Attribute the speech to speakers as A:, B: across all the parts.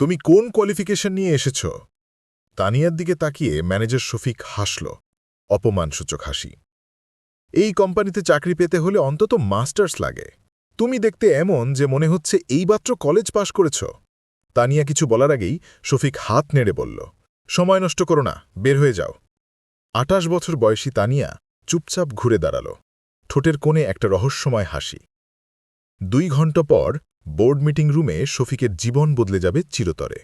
A: তুমি কোন কোয়ালিফিকেশন নিয়ে এসেছ? তানিয়ার দিকে তাকিয়ে ম্যানেজার শফিক হাসল, অপমানসূচক হাসি। এই কোম্পানিতে চাকরি পেতে হলে অন্তত মাস্টার্স লাগে। তুমি দেখতে এমন যে মনে হচ্ছে এইমাত্র কলেজ পাশ করেছ। তানিয়া কিছু বলার আগেই শফিক হাত নেড়ে বলল, সময় নষ্ট করো না, বের হয়ে যাও। আটাশ বছর বয়সী তানিয়া চুপচাপ ঘুরে দাঁড়াল, ঠোঁটের কোণে একটা রহস্যময় হাসি। দুই ঘণ্টা পর বোর্ড মিটিং রুমে শফিকের জীবন বদলে যাবে চিরতরে।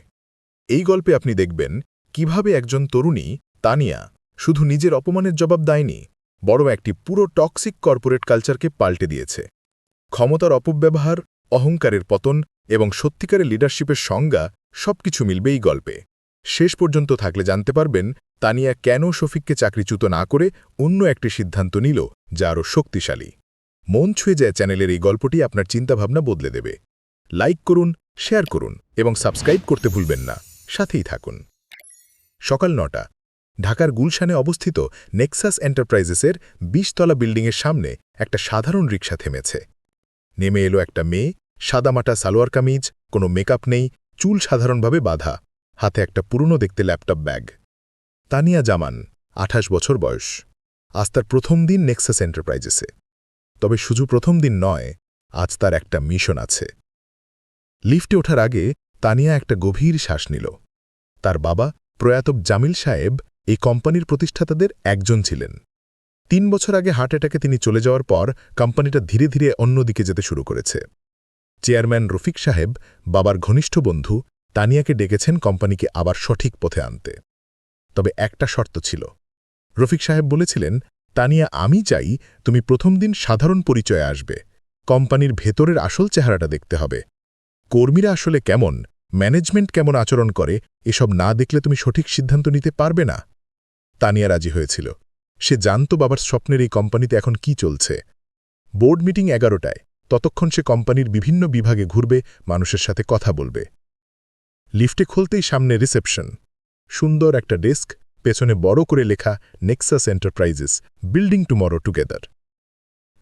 A: এই গল্পে আপনি দেখবেন কীভাবে একজন তরুণী, তানিয়া, শুধু নিজের অপমানের জবাব দেয়নি, বড় একটি পুরো টক্সিক কর্পোরেট কালচারকে পাল্টে দিয়েছে। ক্ষমতার অপব্যবহার, অহংকারের পতন এবং সত্যিকারের লিডারশিপের সংজ্ঞা সবকিছু মিলবে এই গল্পে। শেষ পর্যন্ত থাকলে জানতে পারবেন, তানিয়া কেন শফিককে চাকরিচ্যুত না করে অন্য একটি সিদ্ধান্ত নিল, যা আরও শক্তিশালী। মন ছুঁয়ে যায় চ্যানেলের এই গল্পটি আপনার চিন্তাভাবনা বদলে দেবে। লাইক করুন, শেয়ার করুন এবং সাবস্ক্রাইব করতে ভুলবেন না। সাথেই থাকুন। সকাল নটা। ঢাকার গুলশানে অবস্থিত নেক্সাস এন্টারপ্রাইজেসের বিশতলা বিল্ডিংয়ের সামনে একটা সাধারণ রিক্সা থেমেছে। নেমে এলো একটা মেয়ে, সাদামাটা সালোয়ার কামিজ, কোনো মেকআপ নেই, চুল সাধারণভাবে বাঁধা, হাতে একটা পুরনো দেখতে ল্যাপটপ ব্যাগ। তানিয়া জামান, আঠাশ বছর বয়স। আজ তার প্রথম দিন নেক্সাস এন্টারপ্রাইজেসে। তবে শুধু প্রথম দিন নয়, আজ তার একটা মিশন আছে। লিফটে ওঠার আগে তানিয়া একটা গভীর শ্বাস নিল। তার বাবা প্রয়াত জামিল সাহেব এই কোম্পানির প্রতিষ্ঠাতাদের একজন ছিলেন। তিন বছর আগে হার্ট অ্যাটাকে তিনি চলে যাওয়ার পর কোম্পানিটা ধীরে ধীরে অন্যদিকে যেতে শুরু করেছে। চেয়ারম্যান রফিক সাহেব, বাবার ঘনিষ্ঠ বন্ধু, তানিয়াকে ডেকেছেন কোম্পানিকে আবার সঠিক পথে আনতে। তবে একটা শর্ত ছিল। রফিক সাহেব বলেছিলেন, তানিয়া, আমি চাই তুমি প্রথম দিন সাধারণ পরিচয়ে আসবে। কোম্পানির ভেতরের আসল চেহারাটা দেখতে হবে। কর্মীরা আসলে কেমন? ম্যানেজমেন্ট কেমন আচরণ করে? এসব না দেখলে তুমি সঠিক সিদ্ধান্ত নিতে পারবে না? তানিয়া রাজি হয়েছিল। সে জানত বাবার স্বপ্নের এই কোম্পানিতে এখন কি চলছে। বোর্ড মিটিং এগারোটায়। ততক্ষণ সে কোম্পানির বিভিন্ন বিভাগে ঘুরবে, মানুষের সাথে কথা বলবে। লিফটে খুলতেই সামনে রিসেপশন। সুন্দর একটা ডেস্ক, পেছনে বড় করে লেখা, Nexus Enterprises, building tomorrow together.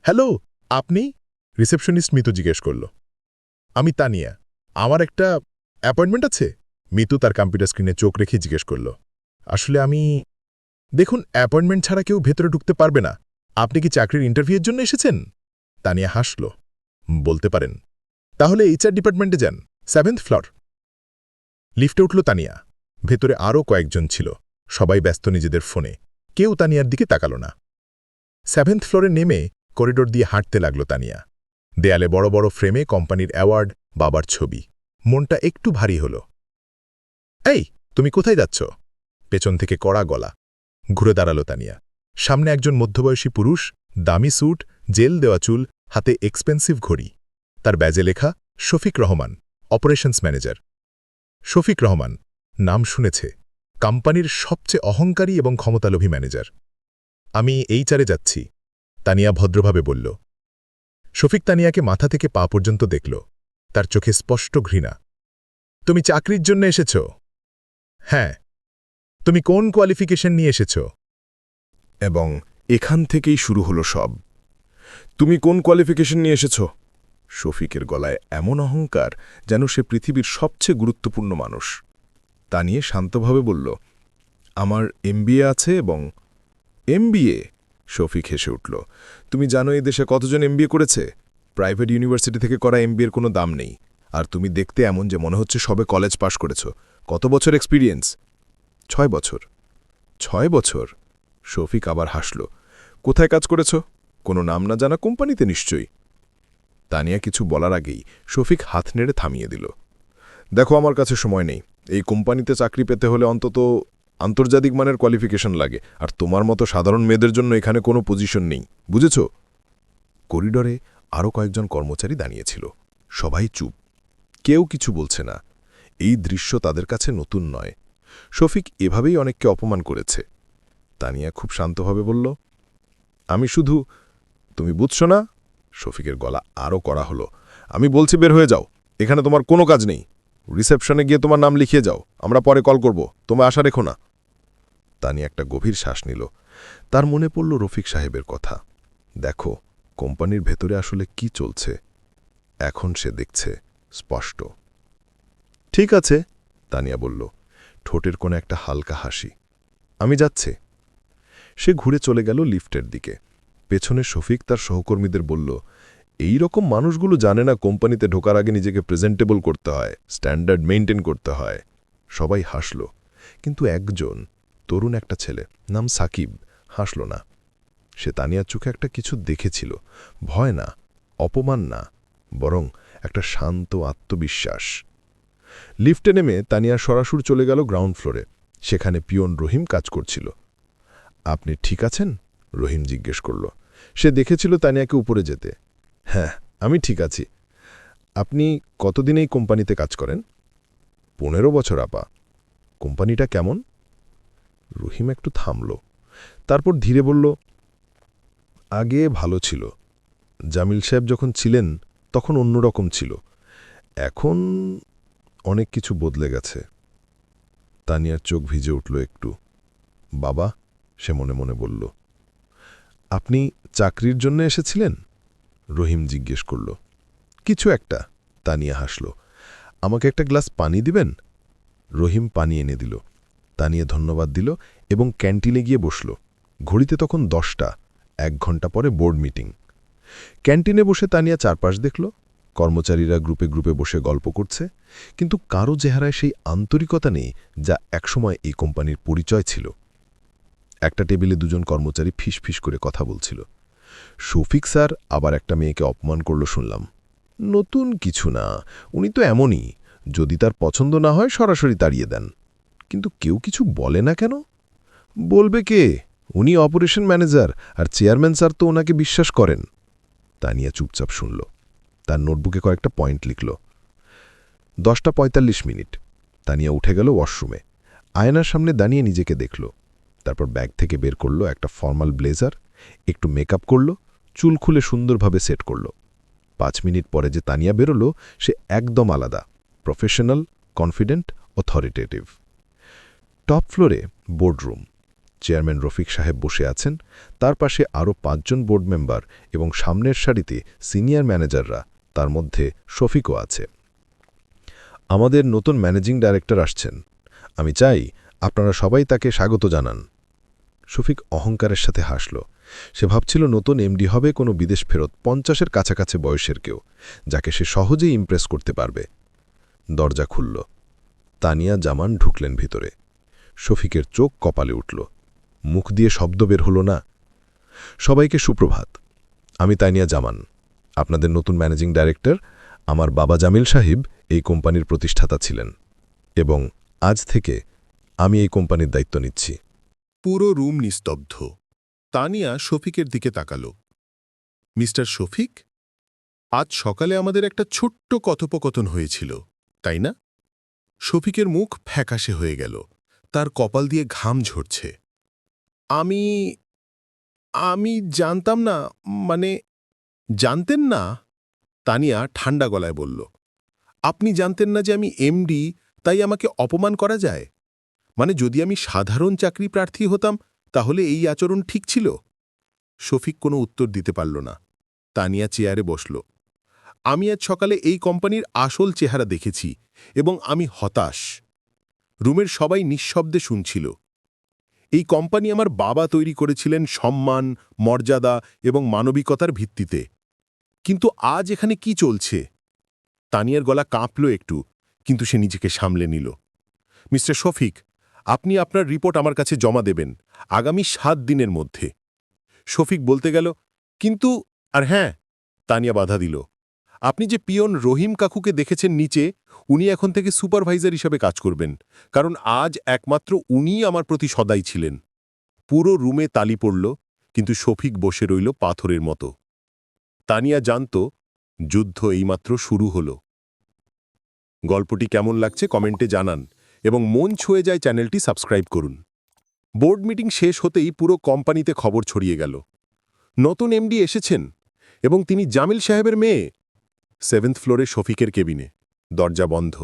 A: Hello, আপনি? রিসেপশনিস্ট মিতু জিজ্ঞেস করল। আমি তানিয়া আমার একটা অ্যাপয়েন্টমেন্ট আছে? মিতু তার কম্পিউটার স্ক্রিনে চোখ রেখে জিজ্ঞেস করল। আসলে আমি, দেখুন, অ্যাপয়েন্টমেন্ট ছাড়া কেউ ভেতরে ঢুকতে পারবে না। আপনি কি চাকরির ইন্টারভিউয়ের জন্য এসেছেন? তানিয়া হাসল। বলতে পারেন। তাহলে এইচআর ডিপার্টমেন্টে যান। Seventh floor. লিফটে উঠল তানিয়া। ভেতরে আরও কয়েকজন ছিল। সবাই ব্যস্ত নিজেদের ফোনে। কেউ তানিয়ার দিকে তাকাল না। সেভেন্থ ফ্লোরে নেমে করিডোর দিয়ে হাঁটতে লাগল তানিয়া। দেয়ালে বড় বড় ফ্রেমে কোম্পানির অ্যাওয়ার্ড, বাবার ছবি। মনটা একটু ভারী হল। এই, তুমি কোথায় যাচ্ছ? পেছন থেকে কড়া গলা। ঘুরে দাঁড়াল তানিয়া। সামনে একজন মধ্যবয়সী পুরুষ, দামি স্যুট, জেল দেওয়া চুল, হাতে এক্সপেন্সিভ ঘড়ি। তার ব্যাজে লেখা, শফিক রহমান, অপারেশনস ম্যানেজার। শফিক রহমান, নাম শুনেছে। কোম্পানির সবচেয়ে অহংকারী এবং ক্ষমতালোভী ম্যানেজার। আমি এই চারে যাচ্ছি। তানিয়া ভদ্রভাবে বলল। শফিক তানিয়াকে মাথা থেকে পা পর্যন্ত দেখল। তার চোখে স্পষ্ট ঘৃণা। তুমি চাকরির জন্য এসেছ? হ্যাঁ। তুমি কোন কোয়ালিফিকেশন নিয়ে এসেছ?
B: এবং এখান থেকেই শুরু হলো সব। তুমি কোন কোয়ালিফিকেশন নিয়ে এসেছ? শফিকের গলায় এমন অহংকার যেন সে পৃথিবীর সবচেয়ে গুরুত্বপূর্ণ মানুষ। তা নিয়ে শান্তভাবে বলল, আমার এমবিএ আছে এবং এমবিএ শফিক হেসে উঠল, তুমি জানো এই দেশে কতজন এমবিএ করেছে? প্রাইভেট ইউনিভার্সিটি থেকে করা এমবিএর কোনো দাম নেই। আর তুমি দেখতে এমন যে মনে হচ্ছে সবে কলেজ পাশ করেছ। কত বছর এক্সপিরিয়েন্স? ছয় বছর। ছয় বছর? শফিক আবার হাসল, কোথায় কাজ করেছ? কোনো নাম না জানা কোম্পানিতে নিশ্চয়ই? তানিয়া কিছু বলার আগেই শফিক হাত নেড়ে থামিয়ে দিল, দেখো, আমার কাছে সময় নেই। এই কোম্পানিতে চাকরি পেতে হলে অন্তত আন্তর্জাতিক মানের কোয়ালিফিকেশন লাগে। আর তোমার মতো সাধারণ মেয়েদের জন্য এখানে কোনো পজিশন নেই। বুঝেছ? করিডরে আরও কয়েকজন কর্মচারী দাঁড়িয়েছিল। সবাই চুপ। কেউ কিছু বলছে না। এই দৃশ্য তাদের কাছে নতুন নয়। শফিক এভাবেই অনেককে অপমান করেছে। তানিয়া খুব শান্তভাবে বলল, আমি শুধু, তুমি বুঝছ না? শফিকের গলা আরও করা হলো। আমি বলছি বের হয়ে যাও। এখানে তোমার কোনো কাজ নেই। রিসেপশনে গিয়ে তোমার নাম লিখিয়ে যাও। আমরা পরে কল করব। তোমায় আশা রেখো না। তানি একটা গভীর শ্বাস নিল। তার মনে পড়ল রফিক সাহেবের কথা। দেখো, কোম্পানির ভেতরে আসলে কি চলছে। এখন সে দেখছে স্পষ্ট। ঠিক আছে, তানিয়া বলল। ঠোঁটের কোণে একটা হালকা হাসি। আমি যাচ্ছে। সে ঘুরে চলে গেল লিফটের দিকে। পেছনে শফিক তার সহকর্মীদের বলল এই রকম মানুষগুলো জানে না কোম্পানিতে ঢোকার আগে নিজেকে প্রেজেন্টেবল করতে হয় স্ট্যান্ডার্ড মেনটেন করতে হয়। সবাই হাসল। কিন্তু একজন, তরুণ একটা ছেলে, নাম সাকিব, হাসল না। সে তানিয়ার চোখে একটা কিছু দেখেছিল। ভয় না, অপমান না, বরং একটা শান্ত আত্মবিশ্বাস। লিফটে নেমে তানিয়া সরাসরি চলে গেল গ্রাউন্ড ফ্লোরে সেখানে পিয়ন রহিম কাজ করছিল। আপনি ঠিক আছেন? রহিম জিজ্ঞেস করল। সে দেখেছিল তানিয়াকে উপরে যেতে। হ্যাঁ আমি ঠিক আছি। আপনি কতদিন এই কোম্পানিতে কাজ করেন? পনেরো বছর, আপা। কোম্পানিটা কেমন? রহিম একটু থামল। তারপর ধীরে বলল, আগে ভালো ছিল। জামিল সাহেব যখন ছিলেন, তখন অন্যরকম ছিল। এখন অনেক কিছু বদলে গেছে। তানিয়ার চোখ ভিজে উঠল একটু। বাবা, সে মনে মনে বলল, আপনি চাকরির জন্য এসেছিলেন? রহিম জিজ্ঞেস করল, কিছু একটা? তানিয়া হাসল, আমাকে একটা গ্লাস পানি দিবেন? রহিম পানি এনে দিল, তানিয়া ধন্যবাদ দিল এবং ক্যান্টিনে গিয়ে বসল। ঘড়িতে তখন দশটা, এক ঘণ্টা পরে বোর্ড মিটিং। ক্যান্টিনে বসে তানিয়া চারপাশ দেখল, কর্মচারীরা গ্রুপে গ্রুপে বসে গল্প করছে, কিন্তু কারও চেহারায় সেই আন্তরিকতা নেই যা একসময় এই কোম্পানির পরিচয় ছিল। একটা টেবিলে দুজন কর্মচারী ফিস ফিস করে কথা বলছিল। শফিক স্যার আবার একটা মেয়েকে অপমান করল শুনলাম। নতুন কিছু না, উনি তো এমনই। যদি তার পছন্দ না হয়, সরাসরি তাড়িয়ে দেন। কিন্তু কেউ কিছু বলে না কেন? বলবে কে? উনি অপারেশন ম্যানেজার আর চেয়ারম্যান স্যার তো ওনাকে বিশ্বাস করেন। তানিয়া চুপচাপ শুনল। তার নোটবুকে কয়েকটা পয়েন্ট লিখল। দশটা পঁয়তাল্লিশ মিনিট। তানিয়া উঠে গেল ওয়াশরুমে। আয়নার সামনে দাঁড়িয়ে নিজেকে দেখল। তারপর ব্যাগ থেকে বের করল একটা ফর্মাল ব্লেজার একটু মেকআপ করল, চুল খুলে সুন্দরভাবে সেট করল। পাঁচ মিনিট পরে যে তানিয়া বেরোলো, সে একদম আলাদা প্রফেশনাল কনফিডেন্ট অথরিটেটিভ টপ ফ্লোরে বোর্ডরুম চেয়ারম্যান রফিক সাহেব বসে আছেন, তার পাশে আরও পাঁচজন বোর্ড মেম্বার এবং সামনের সারিতে সিনিয়র ম্যানেজাররা তার মধ্যে শফিকও আছে। আমাদের নতুন ম্যানেজিং ডাইরেক্টর আসছেন। আমি চাই আপনারা সবাই তাকে স্বাগত জানান। শফিক অহংকারের সাথে হাসল। সে ভাবছিল নতুন এমডি হবে, কোনো বিদেশ ফেরত, পঞ্চাশের কাছাকাছি বয়সের কেউ, যাকে সে সহজেই ইমপ্রেস করতে পারবে। দরজা খুলল। তানিয়া জামান ঢুকলেন ভিতরে। শফিকের চোখ কপালে উঠল। মুখ দিয়ে শব্দ বের হল না। সবাইকে সুপ্রভাত। আমি তানিয়া জামান, আপনাদের নতুন ম্যানেজিং ডাইরেক্টর। আমার বাবা জামিল সাহিব এই কোম্পানির প্রতিষ্ঠাতা ছিলেন। এবং আজ থেকে আমি এই কোম্পানির দায়িত্ব নিচ্ছি।
C: পুরো রুম নিস্তব্ধ। তানিয়া শফিকের দিকে তাকাল। মিস্টার শফিক, আজ সকালে আমাদের একটা ছোট্ট কথোপকথন হয়েছিল, তাই না? শফিকের মুখ ফ্যাকাশে হয়ে গেল, তার কপাল দিয়ে ঘাম ঝরছে। আমি আমি জানতাম না মানে জানতেন না? তানিয়া ঠান্ডা গলায় বলল। আপনি জানতেন না যে আমি এমডি, তাই আমাকে অপমান করা যায়? মানে যদি আমি সাধারণ চাকরি প্রার্থী হতাম, তাহলে এই আচরণ ঠিক ছিল? শফিক কোনো উত্তর দিতে পারল না। তানিয়া চেয়ারে বসল। আমি আজ সকালে এই কোম্পানির আসল চেহারা দেখেছি এবং আমি হতাশ। রুমের সবাই নিঃশব্দে শুনছিল। এই কোম্পানি আমার বাবা তৈরি করেছিলেন সম্মান, মর্যাদা এবং মানবিকতার ভিত্তিতে। কিন্তু আজ এখানে কি চলছে? তানিয়ার গলা কাঁপল একটু, কিন্তু সে নিজেকে সামলে নিল। মিস্টার শফিক আপনি আপনার রিপোর্ট আমার কাছে জমা দেবেন, আগামী সাত দিনের মধ্যে। শফিক বলতে গেল, কিন্তু, আর হ্যাঁ তানিয়া বাধা দিল। আপনি যে পিয়ন রহিম কাকুকে দেখেছেন নিচে, উনি এখন থেকে সুপারভাইজার হিসাবে কাজ করবেন, কারণ আজ একমাত্র উনিই আমার প্রতি সদাই ছিলেন। পুরো রুমে তালি পড়ল, কিন্তু শফিক বসে রইল পাথরের মতো। তানিয়া জানত, যুদ্ধ এইমাত্র শুরু হল। গল্পটি কেমন লাগছে কমেন্টে জানান। এবং মন ছুঁয়ে যায় চ্যানেলটি সাবস্ক্রাইব করুন। বোর্ড মিটিং শেষ হতেই পুরো কোম্পানিতে খবর ছড়িয়ে গেল। নতুন এমডি এসেছেন এবং তিনি জামিল সাহেবের মেয়ে। সেভেন্থ ফ্লোরে শফিকের কেবিনে। দরজা বন্ধ।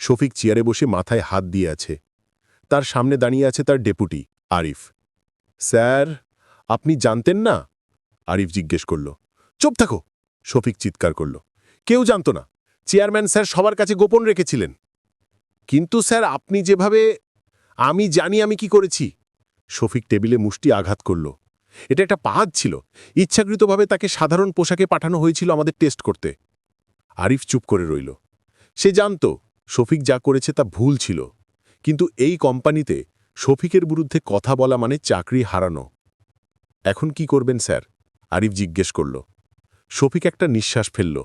C: শফিক চেয়ারে বসে মাথায় হাত দিয়ে আছে। তার সামনে দাঁড়িয়ে আছে তার ডেপুটি, আরিফ। স্যার, আপনি জানতেন না? আরিফ জিজ্ঞেস করল। চুপ থাকো, শফিক চিৎকার করল। কেউ জানত না। চেয়ারম্যান স্যার সবার কাছে গোপন রেখেছিলেন। কিন্তু স্যার, আপনি যেভাবে আমি জানি আমি কি করেছি। শফিক টেবিলে মুষ্টি আঘাত করল। এটা একটা পাহাদ ছিল। ইচ্ছাকৃতভাবে তাকে সাধারণ পোশাকে পাঠানো হয়েছিল আমাদের টেস্ট করতে। আরিফ চুপ করে রইল। সে জানত শফিক যা করেছে তা ভুল ছিল। কিন্তু এই কোম্পানিতে শফিকের বিরুদ্ধে কথা বলা মানে চাকরি হারানো। এখন কি করবেন, স্যার? আরিফ জিজ্ঞেস করল। শফিক একটা নিঃশ্বাস ফেলল।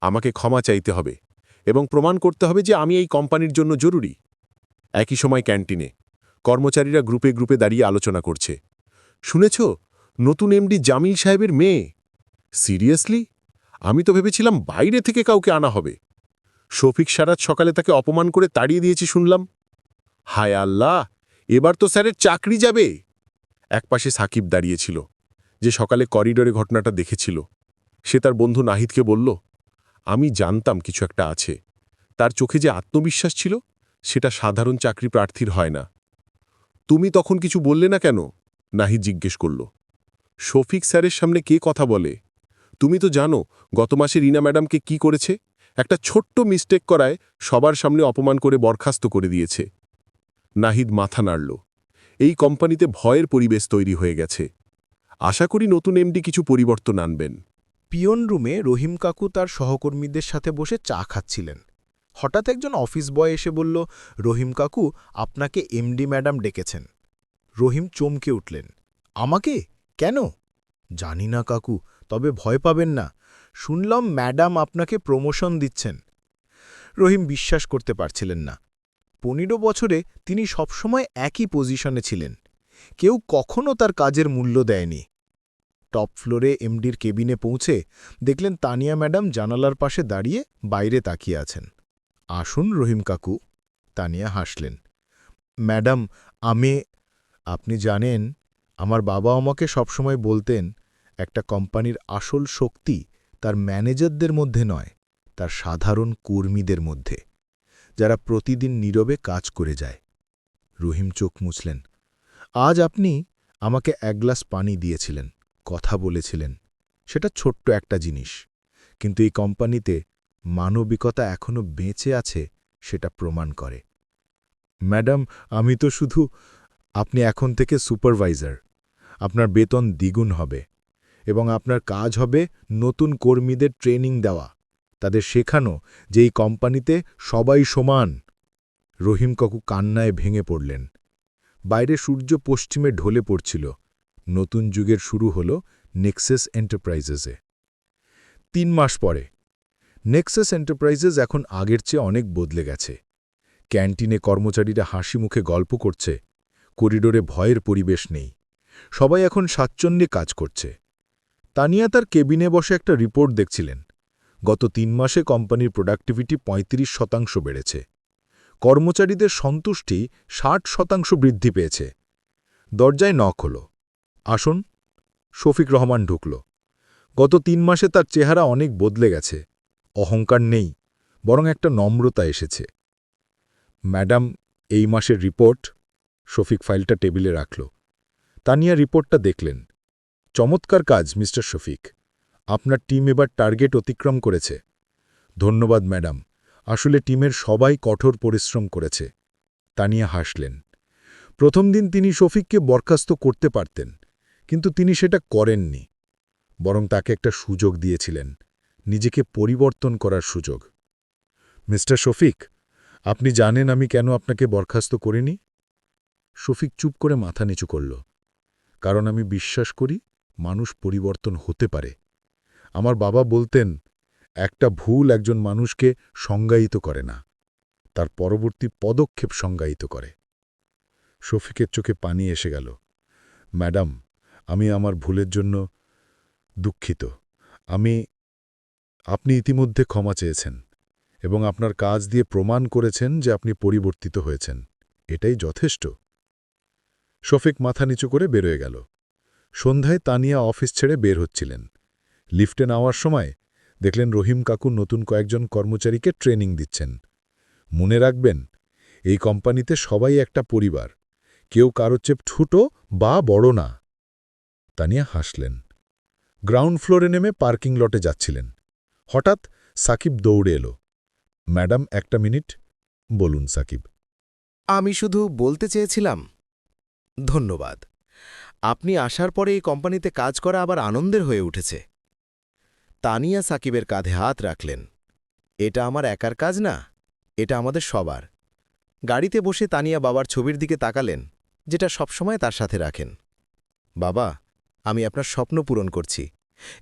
C: আমাকে ক্ষমা চাইতে হবে। এবং প্রমাণ করতে হবে যে আমি এই কোম্পানির জন্য জরুরি। একই সময় ক্যান্টিনে কর্মচারীরা গ্রুপে গ্রুপে দাঁড়িয়ে আলোচনা করছে। শুনেছ? নতুন এমডি জামিল সাহেবের মেয়ে। সিরিয়াসলি? আমি তো ভেবেছিলাম বাইরে থেকে কাউকে আনা হবে। শফিক সারাত সকালে তাকে অপমান করে তাড়িয়ে দিয়েছি শুনলাম। হায় আল্লাহ! এবার তো স্যারের চাকরি যাবে। একপাশে সাকিব দাঁড়িয়েছিল যে সকালে করিডোরে ঘটনাটা দেখেছিল। সে তার বন্ধু নাহিদকে বলল আমি জানতাম কিছু একটা আছে। তার চোখে যে আত্মবিশ্বাস ছিল, সেটা সাধারণ চাকরি প্রার্থীর হয় না। তুমি তখন কিছু বললে না কেন? নাহিদ জিজ্ঞেস করল। শফিক স্যারের সামনে কে কথা বলে? তুমি তো জানো, গত মাসে রিনা ম্যাডামকে কি করেছে? একটা ছোট্ট মিস্টেক করায় সবার সামনে অপমান করে বরখাস্ত করে দিয়েছে। নাহিদ মাথা নাড়ল। এই কোম্পানিতে ভয়ের পরিবেশ তৈরি হয়ে গেছে। আশা করি নতুন এমডি কিছু পরিবর্তন আনবেন।
D: পিয়ন রুমে রহিম কাকু তার সহকর্মীদের সাথে বসে চা খাচ্ছিলেন। হঠাৎ একজন অফিস বয় এসে বলল, রহিম কাকু, আপনাকে এমডি ম্যাডাম ডেকেছেন। রহিম চমকে উঠলেন, আমাকে? কেন? জানি না কাকু, তবে ভয় পাবেন না। শুনলাম ম্যাডাম আপনাকে প্রমোশন দিচ্ছেন। রহিম বিশ্বাস করতে পারছিলেন না। পনেরো বছরে তিনি সবসময় একই পজিশনে ছিলেন। কেউ কখনও তার কাজের মূল্য দেয়নি। টপ ফ্লোরে এমডির কেবিনে পৌঁছে দেখলেন তানিয়া ম্যাডাম জানালার পাশে দাঁড়িয়ে বাইরে তাকিয়ে আছেন। আসুন রহিম কাকু, তানিয়া হাসলেন। ম্যাডাম, আমি, আপনি জানেন, আমার বাবা আমাকে সবসময় বলতেন, একটা কোম্পানির আসল শক্তি তার ম্যানেজারদের মধ্যে নয়, তার সাধারণ কর্মীদের মধ্যে, যারা প্রতিদিন নীরবে কাজ করে যায়। রহিম চোখ মুছলেন। আজ আপনি আমাকে এক গ্লাস পানি দিয়েছিলেন কথা বলেছিলেন। সেটা ছোট্ট একটা জিনিস। কিন্তু এই কোম্পানিতে মানবিকতা এখনও বেঁচে আছে সেটা প্রমাণ করে। ম্যাডাম, আমি তো শুধু, আপনি এখন থেকে সুপারভাইজার। আপনার বেতন দ্বিগুণ হবে এবং আপনার কাজ হবে নতুন কর্মীদের ট্রেনিং দেওয়া, তাদের শেখানো যে এই কোম্পানিতে সবাই সমান। রহিম কাকু কান্নায় ভেঙে পড়লেন। বাইরে সূর্য পশ্চিমে ঢলে পড়ছিল। নতুন যুগের শুরু হল নেক্সেস এন্টারপ্রাইজেসে তিন মাস পরে নেক্সাস এন্টারপ্রাইজেস এখন আগের চেয়ে অনেক বদলে গেছে। ক্যান্টিনে কর্মচারীরা হাসি মুখে গল্প করছে, করিডোরে ভয়ের পরিবেশ নেই, সবাই এখন স্বাচ্ছন্দ্যে কাজ করছে। তানিয়া তার কেবিনে বসে একটা রিপোর্ট দেখছিলেন। গত তিন মাসে কোম্পানির প্রোডাক্টিভিটি ৩৫ শতাংশ বেড়েছে। কর্মচারীদের সন্তুষ্টি ষাট শতাংশ বৃদ্ধি পেয়েছে। দরজায় নখ হল। আসুন, শফিক রহমান ঢুকল। গত তিন মাসে তার চেহারা অনেক বদলে গেছে, অহংকার নেই, বরং একটা নম্রতা এসেছে। ম্যাডাম, এই মাসের রিপোর্ট, শফিক ফাইলটা টেবিলে রাখল। তানিয়া রিপোর্টটা দেখলেন। চমৎকার কাজ, মিস্টার শফিক। আপনার টিম এবার টার্গেট অতিক্রম করেছে। ধন্যবাদ, ম্যাডাম। আসলে টিমের সবাই কঠোর পরিশ্রম করেছে। তানিয়া হাসলেন। প্রথম দিন তিনি শফিককে বরখাস্ত করতে পারতেন। কিন্তু তিনি সেটা করেননি, বরং তাকে একটা সুযোগ দিয়েছিলেন, নিজেকে পরিবর্তন করার সুযোগ। মিস্টার শফিক, আপনি জানেন আমি কেন আপনাকে বরখাস্ত করিনি? শফিক চুপ করে মাথা নিচু করল। কারণ আমি বিশ্বাস করি মানুষ পরিবর্তন হতে পারে। আমার বাবা বলতেন, একটা ভুল একজন মানুষকে সংজ্ঞায়িত করে না, তার পরবর্তী পদক্ষেপ সংজ্ঞায়িত করে। শফিকের চোখে পানি এসে গেল। ম্যাডাম আমি আমার ভুলের জন্য দুঃখিত। আমি, আপনি ইতিমধ্যে ক্ষমা চেয়েছেন এবং আপনার কাজ দিয়ে প্রমাণ করেছেন যে আপনি পরিবর্তিত হয়েছেন। এটাই যথেষ্ট। শফিক মাথা নিচু করে বেরোয় গেল। সন্ধ্যায় তানিয়া অফিস ছেড়ে বের হচ্ছিলেন। লিফটে নাওয়ার সময় দেখলেন রহিম কাকু নতুন কয়েকজন কর্মচারীকে ট্রেনিং দিচ্ছেন। মনে রাখবেন, এই কোম্পানিতে সবাই একটা পরিবার। কেউ কারোর চেপ ঠুটো বা বড় না। তানিয়া হাসলেন। গ্রাউন্ড ফ্লোরে নেমে পার্কিং লটে যাচ্ছিলেন। হঠাৎ সাকিব দৌড়ে এলো। ম্যাডাম, একটা মিনিট।
A: বলুন সাকিব।
D: আমি শুধু বলতে চেয়েছিলাম। ধন্যবাদ। আপনি আসার পরে এই কোম্পানিতে কাজ করা আবার আনন্দের হয়ে উঠেছে। তানিয়া সাকিবের কাঁধে হাত রাখলেন। এটা আমার একার কাজ না, এটা আমাদের সবার। গাড়িতে বসে তানিয়া বাবার ছবির দিকে তাকালেন, যেটা সবসময় তার সাথে রাখেন। বাবা আমি আপনার স্বপ্ন পূরণ করছি।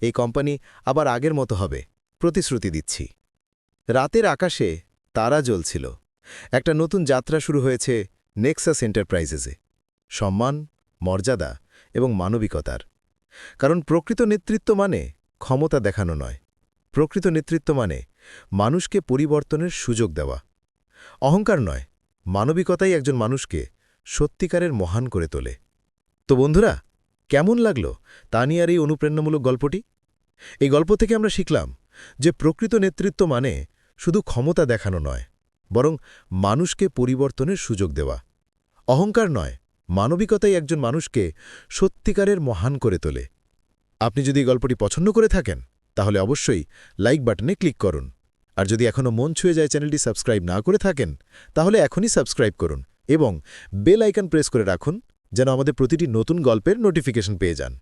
D: এই কোম্পানি আবার আগের মতো হবে, প্রতিশ্রুতি দিচ্ছি। রাতের আকাশে তারা জ্বলছিল। একটা নতুন যাত্রা শুরু হয়েছে নেক্সাস এন্টারপ্রাইজেসে সম্মান, মর্যাদা এবং মানবিকতার। কারণ প্রকৃত নেতৃত্ব মানে ক্ষমতা দেখানো নয়। প্রকৃত নেতৃত্ব মানে মানুষকে পরিবর্তনের সুযোগ দেওয়া। অহংকার নয়, মানবিকতাই একজন মানুষকে সত্যিকারের মহান করে তোলে। তো বন্ধুরা কেমন লাগল আর এই অনুপ্রেরণামূলক গল্পটি? এই গল্প থেকে আমরা শিখলাম যে প্রকৃত নেতৃত্ব মানে শুধু ক্ষমতা দেখানো নয়, বরং মানুষকে পরিবর্তনের সুযোগ দেওয়া। অহংকার নয়, মানবিকতাই একজন মানুষকে সত্যিকারের মহান করে তোলে। আপনি যদি গল্পটি পছন্দ করে থাকেন, তাহলে অবশ্যই লাইক বাটনে ক্লিক করুন। আর যদি এখনও মন ছুঁয়ে যায় চ্যানেলটি সাবস্ক্রাইব না করে থাকেন, তাহলে এখনই সাবস্ক্রাইব করুন এবং বেল আইকন প্রেস করে রাখুন যেন আমাদের প্রতিটি নতুন গল্পের নোটিফিকেশন পেয়ে যান।